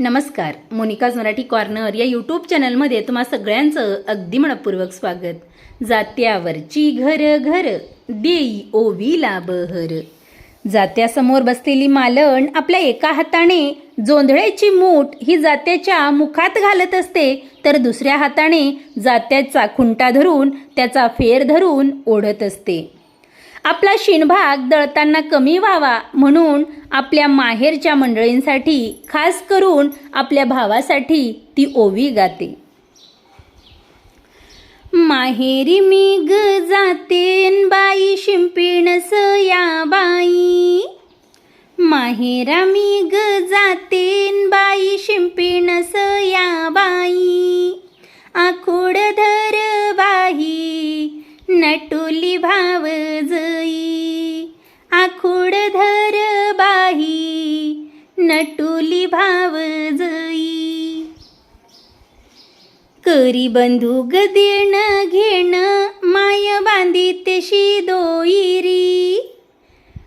नमस्कार Monika's Marathi corner या YouTube चॅनलमध्ये तुम्हा सगळ्यांचं अगदी मनपूर्वक स्वागत. जात्यावरची घर घर देई ओवीला बहर जात्यासमोर बसलेली मालण आपल्या एका हाताने जोंधळ्याची मूठ ही जात्याच्या मुखात घालत असते तर दुसऱ्या हाताने जात्याचा खुंटा धरून त्याचा फेर धरून ओढत असते. आपला शिणभाग दळताना कमी व्हावा म्हणून आपल्या माहेरच्या मंडळींसाठी खास करून आपल्या भावासाठी ती ओवी गाते. माहेरी मी ग जातेन बाई शिंपिणस या बाई. माहेरा मी ग जातेन बाई शिंपिणस या बाई. आखोड धर बाई नटुली भावज नटुली भाव जई. करी बंधू ग देणं घेणं माय बांधितशी दोईरी.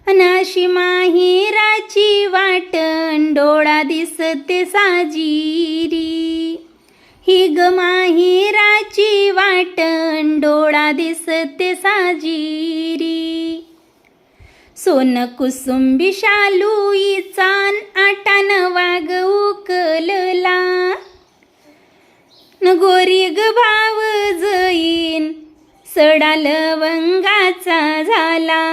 अनाशी माहेराची वाटण डोळा दिसते साजिरी. ही ग माहेराची वाटण डोळा दिसते साजिरी. सोन कुसुंबी शालूई चान आटान वाग उकलला. न गोरी ग भाव जईन सडा लवंगाचा झाला.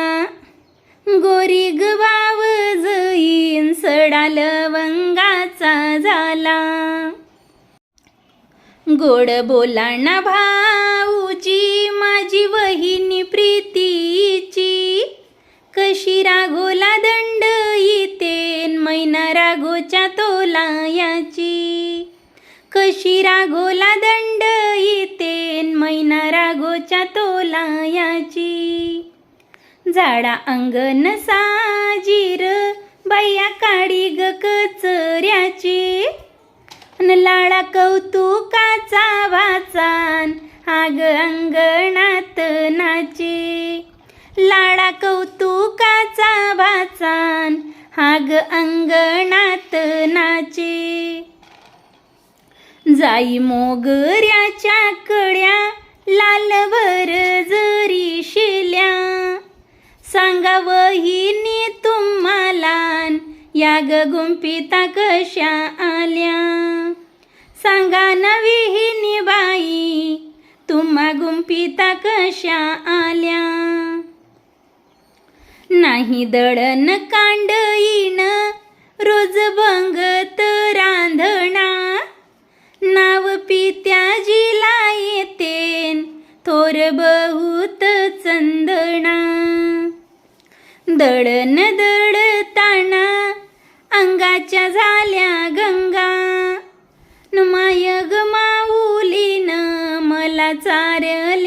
गोरी ग भाव जईन सडा लवंगाचा झाला. गोड बोलाणा भाऊजी मा मैना रागोच्या तोलायाची. कशी रागोला दंड येते मैना रागोच्या तोलायाची. झाडा अंगण साजीर बाया काडी ग कचऱ्याची. लाळा लाडा कौतुकाचा वाचान आग अंगणात नाचे. लाडा कौतुकाचा वाचान हाग अंगणात नाचे. जाई मोगऱ्याच्या कड्या लालवर जरी शिल्या. सांगावहिनी तुम्हाला या ग गुंपिता कशा आल्या. सांगा नवीहिनी बाई तुम्हा गुंपिता कशा आल्या. नाही दळण कांड येण रोज भंगत रांधणा. नाव पित्याजीला येते थोर बहुत चंदणा दळण दळताना अंगाच्या झाल्या गंगा. नुमाय गमाऊलीन मला चारल